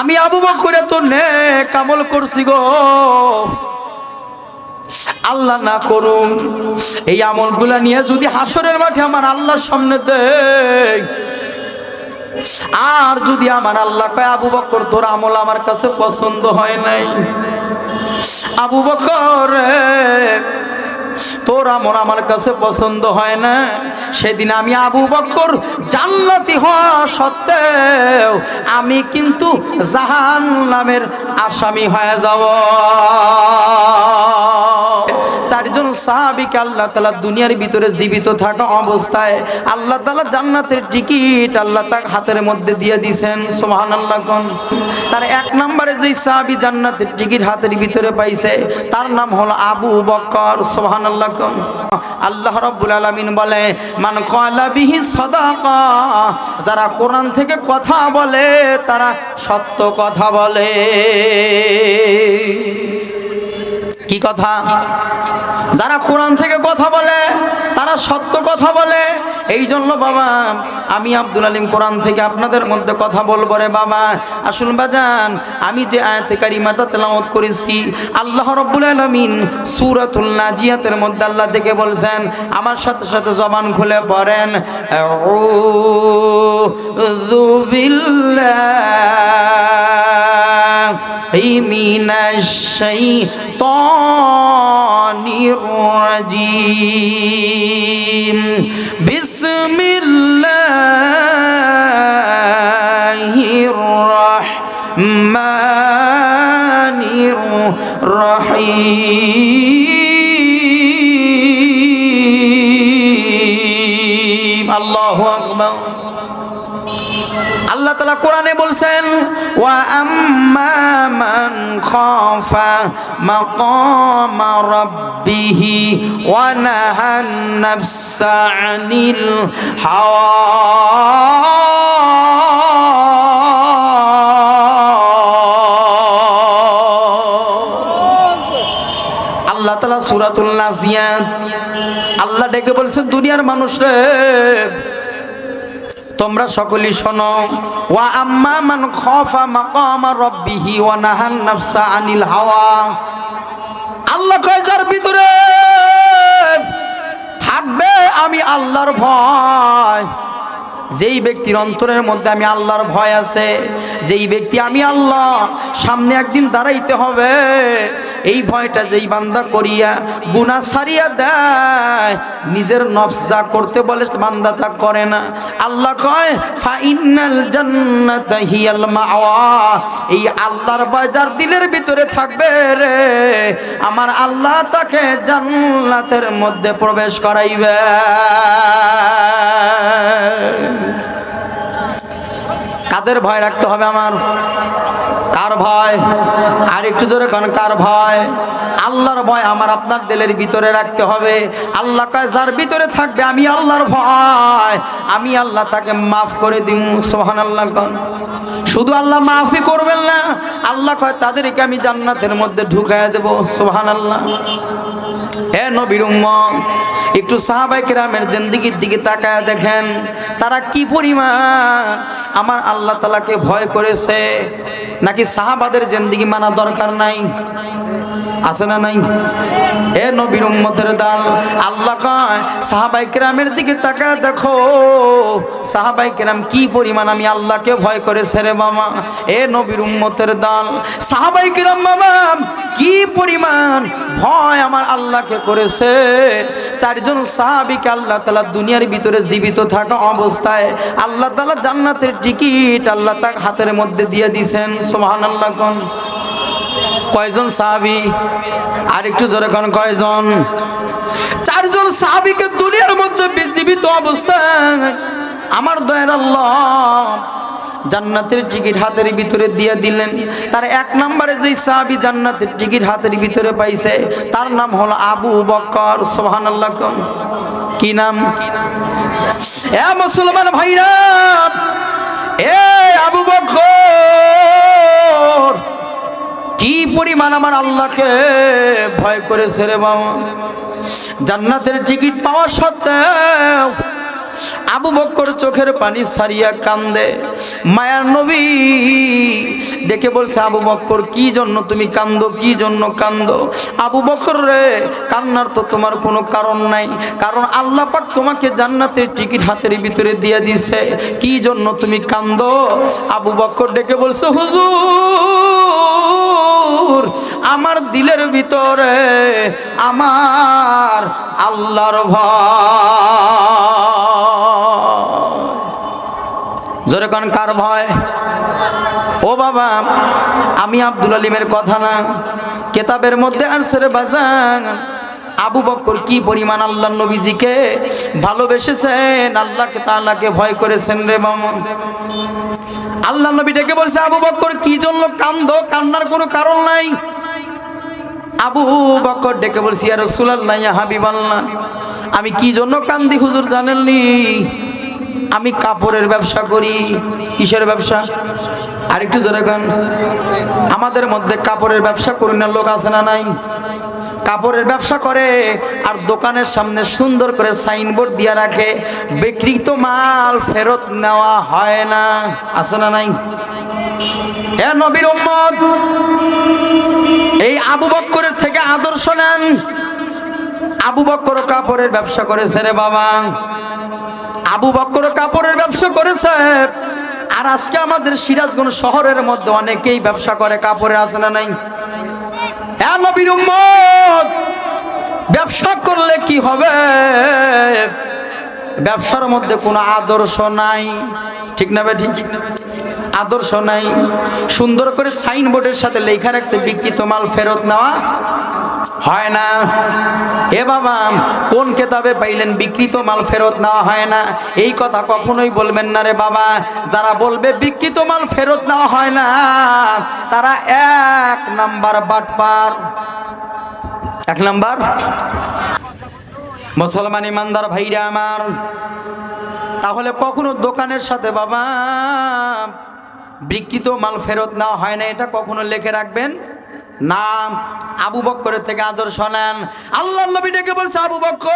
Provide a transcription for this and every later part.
আমি আবু বকরে তো নে কামল করছি গো। আল্লাহ না করুন, এই আমলগুলা নিয়ে যদি হাসরের মাঠে আমার আল্লাহর সামনে দেয়, আর যদি আমার আল্লাহ কয়, আবু বকর, তোর আমল আমার কাছে পছন্দ হয় নাই। আবু বকর তোর আমার কাছে পছন্দ হয় না। সেদিন আমি আবু বকর জান্নাতি হওয়া সত্ত্বেও আমি কিন্তু জাহান নামের আসামি হয়ে যাব। চারজন সাহাবিকে আল্লাহ তালা দুনিয়ার ভিতরে জীবিত থাকা অবস্থায় আল্লাহ তালা জান্নাতের টিকিট আল্লাহ তার হাতের মধ্যে দিয়ে দিছেন সোহান আল্লাহ তার এক নম্বরে যেই সাহাবি জান্নাতের টিকিট হাতের ভিতরে পাইছে, তার নাম হলো আবু বকর সোহান আল্লাহ আল্লাহ রব্বুল আলমিন বলে, মান কয়লা বিহি সদাকা যারা কোরআন থেকে কথা বলে, তারা সত্য কথা বলে। কি কথা? যারা কোরআন থেকে কথা বলে, তারা সত্য কথা বলে। এই জন্য বাবা, আমি আব্দুল আলিম কোরআন থেকে আপনাদের মধ্যে কথা বলব রে বাবা। আসুন বাজান, আমি যে আয়াতে কারিমাতা তেলামত করেছি, আল্লাহ রব্বুল আলামিন সূরাতুল নাজিয়াতের মধ্যে আল্লাহ থেকে বলছেন, আমার সাথে সাথে জবান খুলে পড়েন বিল্লাহি মিনাশ রাজিম বিসমিল্লাহির রহমানির রহিম আল্লাহু আকবার আল্লাহ তালা কোরআনে বলছেন ওয়া আম্মা মান খাফা মাকামা রাব্বিহি আল্লাহ তালা আল্লাহ ডেকে বলছেন দুনিয়ার মানুষ রে তোমরা সকলেই শোনো। ওয়া আম্মা মান খাফা মাকামা রাব্বিহি ওয়া নাহান নাফসা আনিল হাওয়া। আল্লাহ কয়, যার ভিতরে থাকবে, আমি আল্লাহর ভয়। যেই ব্যক্তির অন্তরের মধ্যে আমি আল্লাহর ভয় আছে, যেই ব্যক্তি আমি আল্লাহ, সামনে একদিন দাঁড়াইতে হবে। এই ভয়টা যেই বান্দা করিয়া গুনা সারিয়া দেয়, নিজের নফস যা করতে বলে বান্দা তা করে না। আল্লাহ কয় ফাইনাল জান্নাত হিয়াল মাওয়া। এই আল্লাহর যার দিলের ভিতরে থাকবে রে, আমার আল্লাহ তাকে জান্নাতের মধ্যে প্রবেশ করাইবে। কাদের ভয় রাখতে হবে আমার? কার ভয়? আর একটু জোরে কোন, কার ভয়? আল্লাহর ভয় আমার আপনার দিলের ভিতরে রাখতে হবে। আল্লাহ কয়, যার ভিতরে থাকবে আমি আল্লাহর ভয়। আমি আল্লাহ তাকে মাফ করে দিব সোহান আল্লাহ কন। শুধু আল্লাহ মাফই করবেন না, আল্লাহ কয়, তাদেরকে আমি জান্নাতের মধ্যে ঢুকাইয়া দেবো। সোহান আল্লাহ হে নবীর একটু সাহাবাইকেরামের জেন্দিগির দিকে তাকায় দেখেন, তারা কি পরিমাণ আমার আল্লাহ তালাকে ভয় করেছে? নাকি সাহাবাদের জেন্দিগি মানা দরকার নাই? আছে না নাই? এ নবীর উম্মতের দাল। আল্লাহ কয়, সাহাবাই কেরামের দিকে তাকায় দেখো, সাহাবাই কেরাম কি পরিমাণ আমি আল্লাহকে ভয় করেছে রে মামা? এ নবীর উম্মতের দাল। সাহাবাই কেরাম, মামা, কি পরিমাণ ভয় আমার আল্লাহকে করেছে? চারজন সাহাবিকে আল্লাহ তালা দুনিয়ার ভিতরে জীবিত থাকা অবস্থায় আল্লাহ তালা জান্নাতের টিকিট আল্লাহ তার হাতের মধ্যে দিয়ে দিছেন সোহান আল্লাহ কন। কয়জন সাহাবি? আর একটু জোরে কোন, কয়জন? চারজন সাহাবিকে দুনিয়ার মধ্যে জীবিত অবস্থায় আমার দয়ের আল্লাহ জান্নাতের টিকিট হাতের ভিতরে দিয়ে দিলেন। তার এক নম্বরে যেই সাহাবি জান্নাতের টিকিট হাতের ভিতরে পাইছে, তার নাম হলো আবু বকর সোহান আল্লাহ কি নাম? এ মুসলমান ভাইরা, এ আবু বকর পরিমাণ আমার আল্লাহকে ভয় করেছে রে বাবা। জান্নাতের টিকিট পাওয়া সত্ত্বেও আবু বক্কর চোখের পানি সারিয়া কান্দে। মায়ার নবী ডেকে বলছে, আবু বক্কর, কি জন্য তুমি কান্দো? কি জন্য কান্দো? আবু বক্কর রে, কান্নার তো তোমার কোনো কারণ নাই। কারণ আল্লাহ পাক তোমাকে জান্নাতের টিকিট হাতের ভিতরে দিয়ে দিছে। কি জন্য তুমি কান্দো? আবু বক্কর ডেকে বলছে, হুজুর আমার দিলের ভিতরে আমার আল্লাহর ভয়। জোরে কন, কার ভয়? ও বাবা, আমি আব্দুল আলিমের কথা না, কেতাবের মধ্যে আর সেরে বাজান। আবু বক্কর কি পরিমাণ আল্লাহ নবীজিকে ভালোবেসেছেন? আল্লাহকে তাআলাকে ভয় করেছেন রে মামা আল্লাহ নবী ডেকে বলছে, আবু বক্কর, কি জন্য কান্দো? কান্নার কোনো কারণ নাই। আবু বক্কর ডেকে বলছি আর রসুলাল্লাহ, ইয়া হাবিবাল্লাহ, আমি কি জন্য কান্দি হুজুর জানেননি? আমি কাপড়ের ব্যবসা করি, কিসের ব্যবসা? আরেকটু জোরে গান আমাদের মধ্যে কাপড়ের ব্যবসা করি না লোক আছে না নাই? কাপড়ের ব্যবসা করে, আর দোকানের সামনে সুন্দর করে সাইনবোর্ড দিয়ে রাখে, বিক্রিত মাল ফেরত নেওয়া হয় না। আছে না নাই? এ নবীর উম্মত, এই আবু বক্করের থেকে আদর্শ নেন। আবু বক্কর কাপড়ের ব্যবসা করেছে রে বাবা। আবু বক্কর কাপড়ের ব্যবসা করেছে। আর আজকে আমাদের সিরাজগঞ্জ শহরের মধ্যে অনেকেই ব্যবসা করে, কাপড়ের আছে না নাই? এ নবীর উম্মত, ব্যবসা করলে কি হবে? ব্যবসার মধ্যে কোনো আদর্শ নাই। ঠিক না ভাই ঠিক? আদর্শ নাই। সুন্দর করে সাইনবোর্ডের সাথে লেখা রাখছে বিকৃত মাল ফেরত নেওয়া হয় না। এ বাবা, কোন কেতাবে পাইলেন বিকৃত মাল ফেরত নেওয়া হয় না? এই কথা কখনোই বলবেন না রে বাবা। যারা বলবে বিকৃত মাল ফেরত নেওয়া হয় না, তারা এক নাম্বার বাটপার। এক নাম্বার। মুসলমান ইমানদার ভাইরা আমার, তাহলে কখনো দোকানের সাথে বাবা বিকৃত মাল ফেরত নেওয়া হয় না, এটা কখনো লেখে রাখবেন? না আবু বক্করের থেকে আদর্শ নেন। আল্লাহ নবী ডেকে বলছে, আবু বক্কর!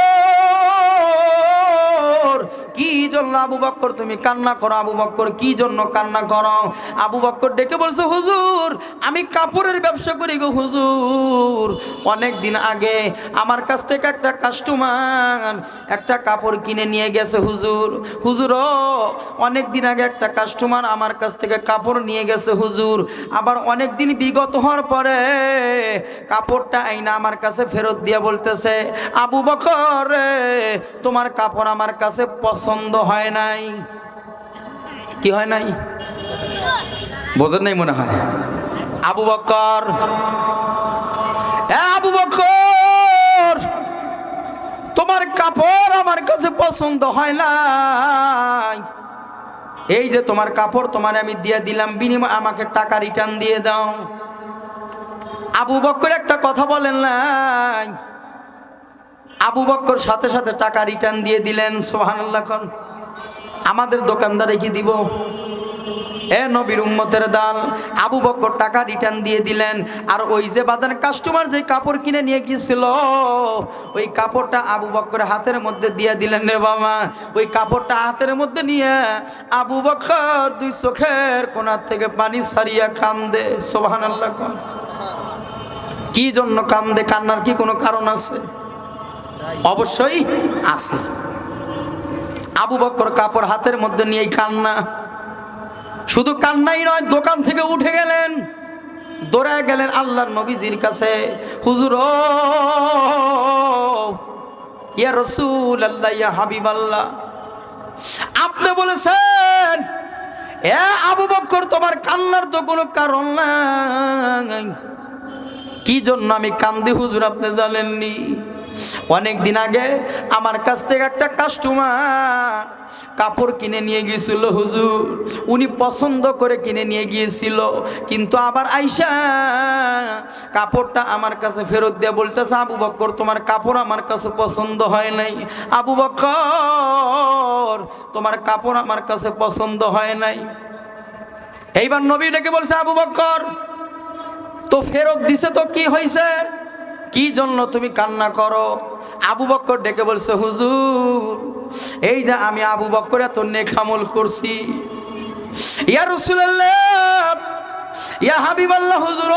কি জন্য আবু বক্কর তুমি কান্না করো? আবু বক্কর, কি জন্য কান্না করো? আবু বক্কর ডেকে বলছে, হুজুর, আমি কাপড়ের ব্যবসা করি গো হুজুর। অনেক দিন আগে আমার কাছ থেকে একটা কাস্টমার একটা কাপড় কিনে নিয়ে গেছে হুজুর। হুজুর অনেক দিন আগে একটা কাস্টমার আমার কাছ থেকে কাপড় নিয়ে গেছে হুজুর। আবার অনেক দিন বিগত হওয়ার পরে কাপড়টা আইনা আমার কাছে ফেরত দিয়ে বলতেছে, আবু বকর তোমার কাপড় আমার কাছে পছন্দ হয় নাই। কি হয় নাই? বোঝেন নাই মনে হয়। আবু বকর আবু বকর তোমার কাপড় আমার কাছে পছন্দ হয় নাই। এই যে তোমার কাপড় তোমার আমি দিয়ে দিলাম, বিনিময় আমাকে টাকা রিটার্ন দিয়ে দাও। আবু বক্কর একটা কথা বলেন নাই। আবু বক্কর সাথে সাথে টাকা রিটার্ন দিয়ে দিলেন সোহানাল্লাহ খান আমাদের দোকানদারে কি দিব। এ নবীর উম্মতের দাল, আবু বক্কর টাকা রিটার্ন দিয়ে দিলেন, আর ওই যে বাদান কাস্টমার যে কাপড় কিনে নিয়ে গিয়েছিল, ওই কাপড়টা আবু বক্কর হাতের মধ্যে দিয়ে দিলেন রে বাবা। ওই কাপড়টা হাতের মধ্যে নিয়ে আবু বক্কর দুই চোখের কোনার থেকে পানি সারিয়া কান্দে সোহান আল্লাহ কি জন্য কান্দে? কান্নার কি কোনো কারণ আছে? অবশ্যই আছে। আবু বক্কর কাপড় হাতের মধ্যে নিয়েই কান্না। শুধু কান্নাই নয়, দোকান থেকে উঠে গেলেন। দৌড়ায় গেলেন আল্লাহর নবীজির কাছে। হুজুর ইয়া রসুল আল্লাহ ইয়া হাবিব আল্লাহ আপনি বলেছেন, এ আবু বক্কর, তোমার কান্নার তো কোনো কারণ নাই। কি জন্য আমি কান্দি, হুজুর, আপনি জানেননি? অনেক দিন আগে আমার কাছ থেকে একটা কাস্টমার কাপড় কিনে নিয়ে গিয়েছিল, হুজুর। উনি পছন্দ করে কিনে নিয়ে গিয়েছিল, কিন্তু আবার আইসা কাপড়টা আমার কাছে ফেরত দিয়ে বলতেছে, আবু বক্কর, তোমার কাপড় আমার কাছে পছন্দ হয় নাই। আবু বক্কর, তোমার কাপড় আমার কাছে পছন্দ হয় নাই। এইবার নবী ডেকে বলছে, আবু বক্কর, তো ফেরত দিছে তো কি হয়েছে কি জন্য তুমি কান্না করো? আবু বক্কর ডেকে বলছে, হুজুর, এই যে আমি আবু বক্কর এত নেখামল করছি। ইয়া রাসূলুল্লাহ, ইয়া হাবিব আল্লাহ হুজুর,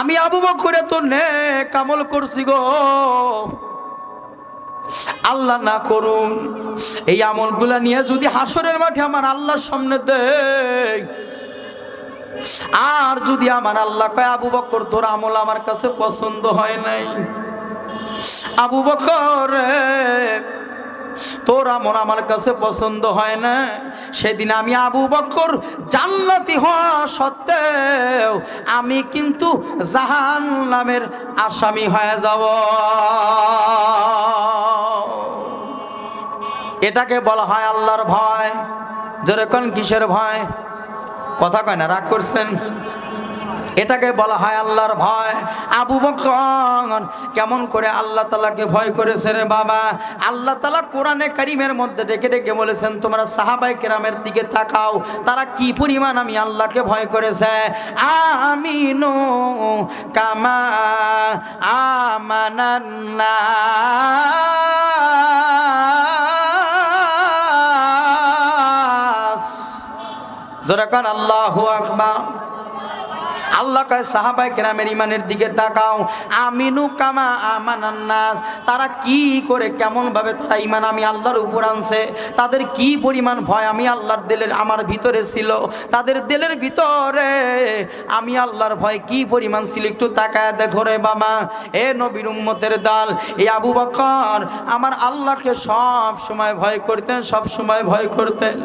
আমি আবু বকরে তো নে কামল করছি গো। আল্লাহ না করুন, এই আমলগুলা নিয়ে যদি হাসরের মাঠে আমার আল্লাহর সামনে দেয় আর যদি আমার আল্লাহ কয়, আবু বকর, তোর আমল আমার কাছে পছন্দ হয় নাই। আবু বকর, তোর আমল আমার কাছে পছন্দ হয় না সেদিন আমি আবু বকর জান্নাতি হওয়া সত্ত্বেও আমি কিন্তু জাহান নামের আসামি হয়ে যাব। এটাকে বলা হয় আল্লাহর ভয়। যেরকম কিসের ভয়? কথা কয় না, রাগ করছেন? এটাকে বলা হয় আল্লাহর ভয়। আবু বকর কেমন করে আল্লাহ তালাকে ভয় করেছে রে বাবা? আল্লাহ তালা কোরআনে কারিমের মধ্যে ডেকে ডেকে বলেছেন, তোমরা সাহাবাই কেরামের দিকে তাকাও, তারা কি পরিমাণ আমি আল্লাহকে ভয় করেছে? আমিনু কামা আমানান্নাস। জোরাকান আল্লাহু আকবার। আল্লাহ কয় সাহাবাই কেরামের ইমানের দিকে তাকাও। আমিনু কামা আমানান্নাস তারা কি করে কেমন ভাবে তারা ইমান আমি আল্লাহর উপর আনছে? তাদের কি পরিমাণ ভয় আমি আল্লাহর দিলের আমার ভিতরে ছিল? তাদের দিলের ভিতরে আমি আল্লাহর ভয় কি পরিমাণ ছিল? একটু তাকায় দেখো রে বাবা। এ নবীর উম্মতের দাল, এ আবু বকর। আমার আল্লাহকে সব সময় ভয় করতেন, সব সময় ভয় করতেন।